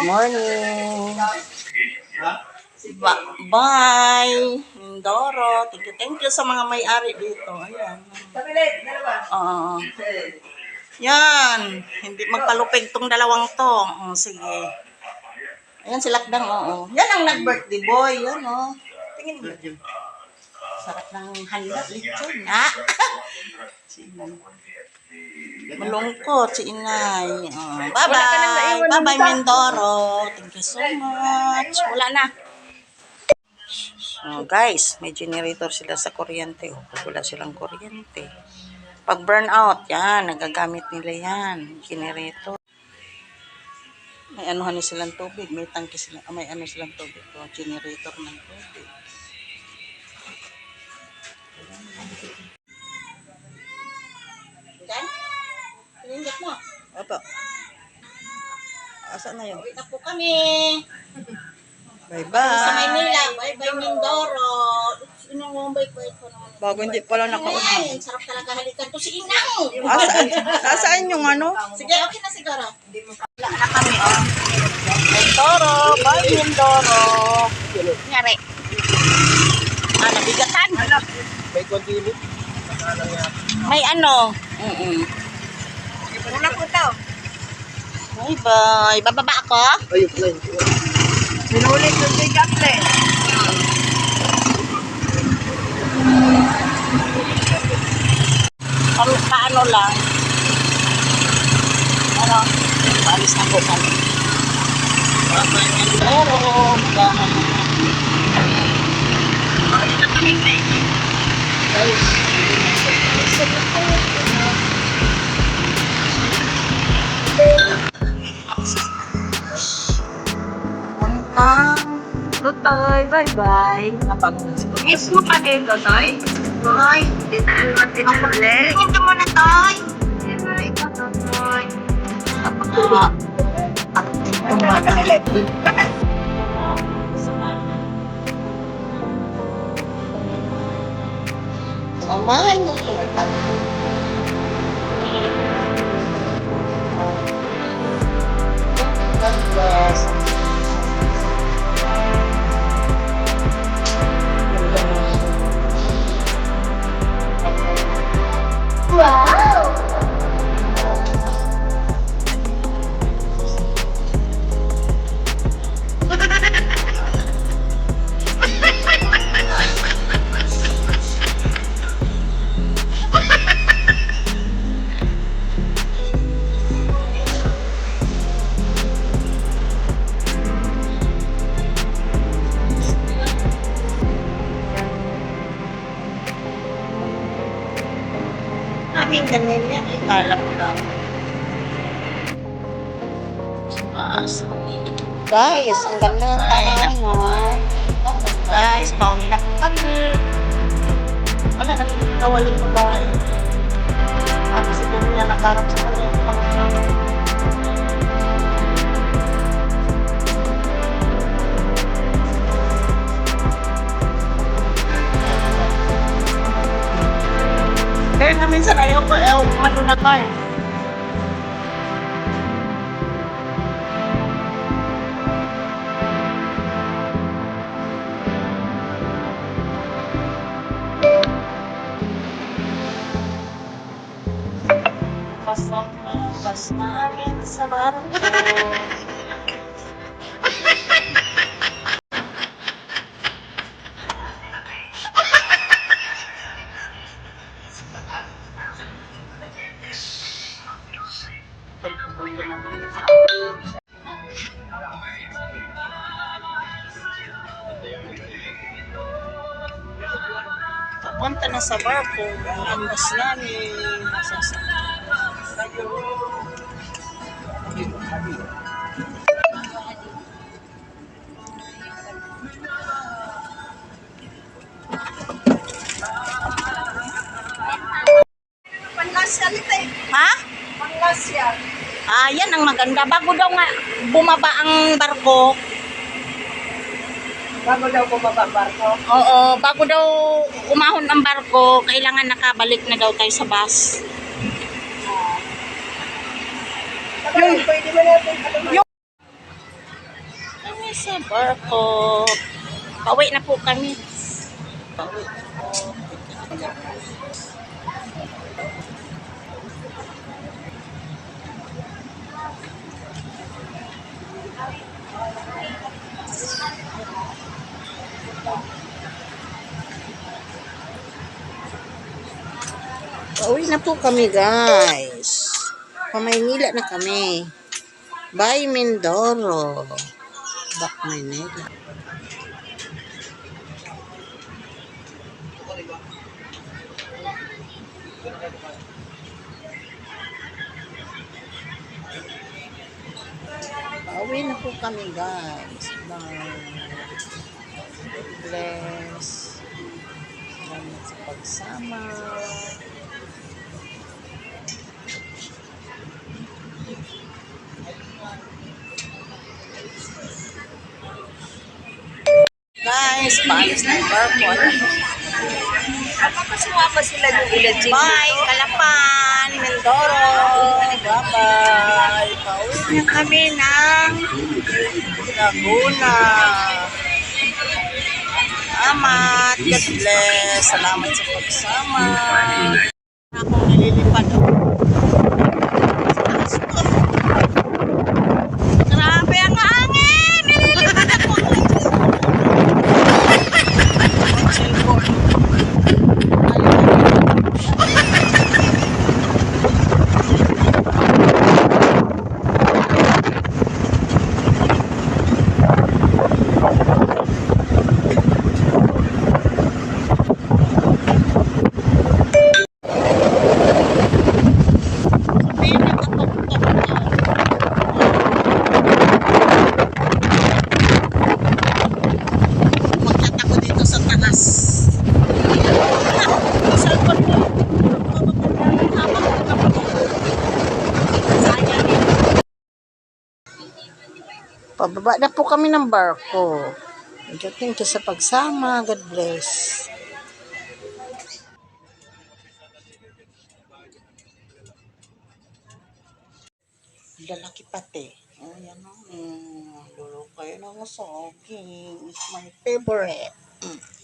Good morning. Ba- bye. Mindoro. Thank you, thank you sa mga may-ari dito. Ayan. Oo. Yan. Hindi magpalupig tong dalawang to. Oh, sige. Ayan si Lakdang, oo. Yan ang nag-birthday boy. Yan, oh. Tingin mo. Sarap ng handa. Lechon, na. si Inay. Malungkot si Inay. Oh, bye-bye. Bye-bye, Mindoro. Thank you so much. Wala na. Oh, guys, may generator sila sa kuryente. Oh, wala silang kuryente. Pag burn out, yan, nagagamit nila yan. Generator. May anuhan na silang tubig. May tangke sila. ah, May ano silang tubig. Oh, generator ng tubig. Yan. Pinindot mo. Opo. Asa na yun? Na po kami. Bye-bye. Sa Maynila. Bye-bye, Mindoro. Bye bye ko naman? Bago hindi pala nakauna. Ay, sarap talaga halikan to si Inang. Asaan, nasaan yung ano? Sige, okay na siguro. Wala na kami, oh. Mindoro. Bye, Mindoro. Nyari. Ah, nabigatan. May kondili. May ano. Mm-mm. Wala po to. Bye-bye. Bababa ako? Ayun, ayun. Sinulit yung big apple. Paano, paano lang? Ano? Paalis na po kami. Pero, bahan. Totoy, bye-bye. Napag Is mo pa din, Totoy? Toy, dito natin ulit. Ito mo na, Toy. Bye, Totoy. Ah, at ito Samahan mo. God bless. Ganun yan. Ikala ko lang. Taas. Guys, ang ganda ng tahanan. Guys, pauwi na kami. Wala na nawalin ng bahay. At siguro niya nakarap sa kanya. Kaya nga minsan ayaw ko, ayaw ko ano na tayo. Pasok na, bas namin sa barko. Papunta na sa barko, ang ambas namin. Eh. Ha? Ah, yan ang maganda. Bago daw nga bumaba ang barko, Bago daw bumaba barko. oo, bago daw umahon ang barko, kailangan nakabalik na daw tayo sa bus. Yung, pwede mo natin, ano, sa barko. Pauwi na po kami. Pauwi na po. Pauwi na po kami guys. Pamaynila na kami. Bye Mindoro. Back Maynila. Pauwi na po kami guys. Bye. God bless. Salamat sa pagsama. Guys, paalis ng barko. Ayan. Kapag sumama sila yung ilan Bye, Kalapan, Mindoro. Bye-bye. Pauwi na kami ng Laguna. Salamat. God bless. Salamat sa pagsama. Akong nililipad. Grabe ang hangin! Nililipad ako. Cellphone. Ayun. Sabihin na kapag Magkat ako dito sa taas. Cellphone ko. Pababa na po kami ng barko. Thank you sa pagsama. God bless. Lalaki pati. Oh, yan o. Mm, lulo kayo ng saging. It's my favorite. Mm.